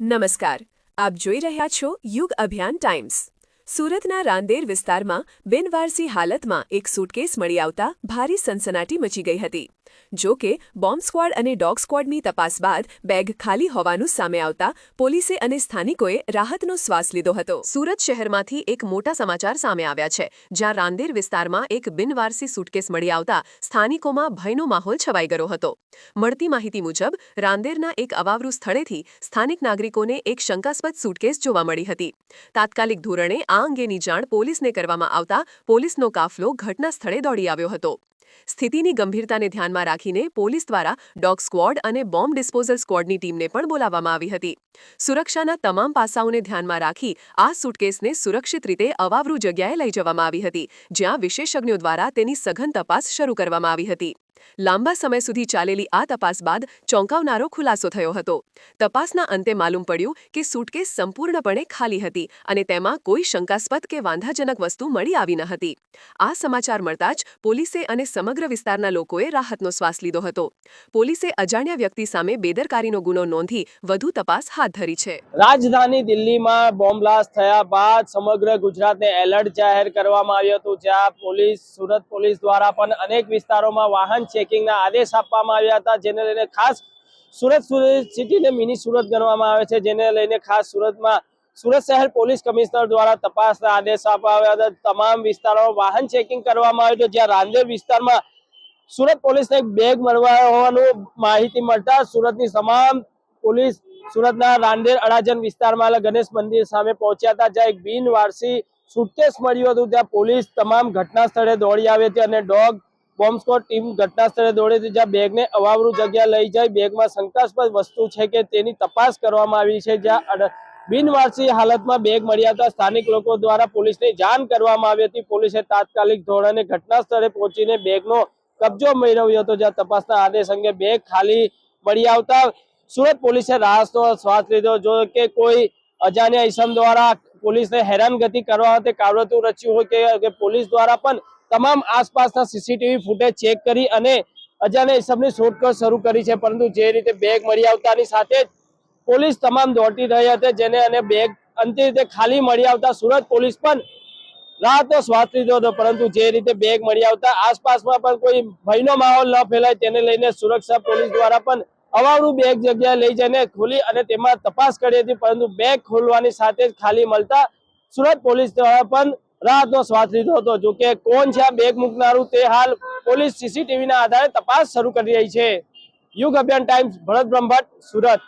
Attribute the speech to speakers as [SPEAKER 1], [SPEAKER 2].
[SPEAKER 1] નમસ્કાર. આપ જોઈ રહ્યા છો યુગ અભિયાન ટાઈમ્સ. સુરતના રાંદેર વિસ્તારમાં બિનવારસી હાલતમાં એક સૂટકેસ મળી આવતા ભારે સનસનાટી મચી ગઈ હતી. જો કે, બોમ્બ સ્ક્વોડ અને ડોગ સ્ક્વોડની તપાસ બાદ બેગ ખાલી હોવાનું સામે આવતા પોલીસે અને સ્થાનિકોએ રાહતનો શ્વાસ લીધો હતો. સુરત શહેરમાંથી એક મોટા સમાચાર સામે આવ્યા છે, જ્યાં રાંદેર વિસ્તારમાં એક બિનવારસી સૂટકેસ મળી આવતા સ્થાનિકોમાં ભયનો માહોલ છવાઈ ગયો હતો. મળતી માહિતી મુજબ, રાંદેરના એક અવાવરૂ સ્થળેથી સ્થાનિક નાગરિકોને એક શંકાસ્પદ સૂટકેસ જોવા મળી હતી. તાત્કાલિક ધોરણે આ અંગેની જાણ પોલીસને કરવામાં આવતા પોલીસનો કાફલો ઘટના સ્થળે દોડી આવ્યો હતો. સ્થિતિની ગંભીરતાને ધ્યાનમાં રાખીને પોલીસ દ્વારા ડોગ સ્ક્વોડ અને બોમ્બ ડિસ્પોઝલ સ્ક્વોડની ટીમને પણ બોલાવવામાં આવી હતી. સુરક્ષાના તમામ પાસાઓને ધ્યાનમાં રાખી આ સુટકેસને સુરક્ષિત રીતે અવાવરૂ જગ્યાએ લઈ જવામાં આવી હતી, જ્યાં વિશેષજ્ઞો દ્વારા તેની સઘન તપાસ શરૂ કરવામાં આવી હતી. લાંબા સમય સુધી ચાલેલી આ તપાસ બાદ ચોંકાવનારો ખુલાસો થયો હતો. તપાસના અંતે માલુમ પડ્યું કે સૂટકેસ સંપૂર્ણપણે ખાલી હતી અને તેમાં કોઈ શંકાસ્પદ કે વાંધાજનક વસ્તુ મળી આવી ન હતી. આ સમાચાર મળતા જ પોલીસે અને સમગ્ર વિસ્તારના લોકોએ રાહતનો શ્વાસ લીધો હતો. પોલીસે અજાણ્યા વ્યક્તિ સામે બેદરકારીનો ગુનો નોંધી વધુ તપાસ હાથ ધરી છે.
[SPEAKER 2] રાજધાની દિલ્હીમાં બોમ્બ બ્લાસ્ટ થયા બાદ સમગ્ર ગુજરાતને એલર્ટ જાહેર કરવામાં આવ્યું હતું, જ્યાં પોલીસ, સુરત પોલીસ દ્વારા પણ અનેક વિસ્તારોમાં વાહન ચેકિંગના આદેશ આપવામાં આવ્યા હતા, જેને લઈને ખાસ સુરત સિટીને મિની સુરત ગણવામાં આવે છે, જેને લઈને ખાસ સુરતમાં સુરત શહેર પોલીસ કમિશનર દ્વારા તપાસના આદેશ આપવામાં આવ્યા હતા. તમામ વિસ્તારોમાં વાહન ચેકિંગ કરવામાં આવ્યું હતું, જ્યાં રાંદેર વિસ્તારમાં સુરત પોલીસને એક બેગ મળવા હોવાનું માહિતી મળતા સુરતની તમામ પોલીસ સુરતના રાંદેર અડાજન વિસ્તારમાં ગણેશ મંદિર સામે પહોંચ્યા હતા, જ્યાં એક બિનવારસી સુટકેસ મળ્યું હતું. ત્યાં પોલીસ તમામ ઘટના સ્થળે દોડી આવી હતી અને ડોગ બોમ્બ ટીમ ઘટના સ્થળે દોડી હતી, જ્યાં બેગને અવાવરૂ જગ્યા લઈ જાય બેગમાં શંકાસ્પદ વસ્તુ છે કે તેની તપાસ કરવામાં આવી છે, જ્યાં બિનવારસી હાલતમાં બેગ મળ્યા હતા. સ્થાનિક લોકો દ્વારા પોલીસને જાણ કરવામાં આવી હતી. પોલીસે તાત્કાલિક ધોરણે ઘટના સ્થળે પહોંચીને બેગનો કબજો મેળવ્યો હતો, જ્યાં તપાસના આદેશ અંગે બેગ ખાલી મળી આવતા સુરત પોલીસે રાહતનો શ્વાસ લીધો? જો કે કોઈ અજાણ્યા ઇસમ દ્વારા પોલીસને હેરાનગતિ કરવા માટે કાવડતું રચ્યું હોય કે પોલીસ દ્વારા પણ તમામ આસપાસના સીસીટીવી ફૂટેજ ચેક કરી અને અજાણ્યા ઇસમની શોધખોળ શરૂ કરી છે. પરંતુ જે રીતે બેગ મળી આવતાની સાથે જ પોલીસ તમામ દોડતી રહી હતી, જેને અને બેગ અંતિમ રીતે ખાલી મળી આવતા સુરત પોલીસ પણ રાહતનો શ્વાસ લીધો હતો. પરંતુ જે રીતે બેગ મળી આવતા આસપાસમાં પણ કોઈ ભયનો માહોલ ન ફેલાય, તેને લઈને સુરક્ષા પોલીસ દ્વારા પણ અવાવરું બેગ જગ્યાએ લઈ જઈને ખોલી અને તેમાં તપાસ કરી હતી, પરંતુ બેગ ખોલવાની સાથે જ ખાલી મળતા સુરત પોલીસ દ્વારા પણ રાહતનો શ્વાસ લીધો હતો. જો કે કોણ છે આ બેગ મૂકનારું તે હાલ પોલીસ સીસીટીવીના આધારે તપાસ શરૂ કરી રહી છે. યુગ અભિયાન ટાઈમ્સ, ભરત બ્રહ્મભટ્ટ, સુરત.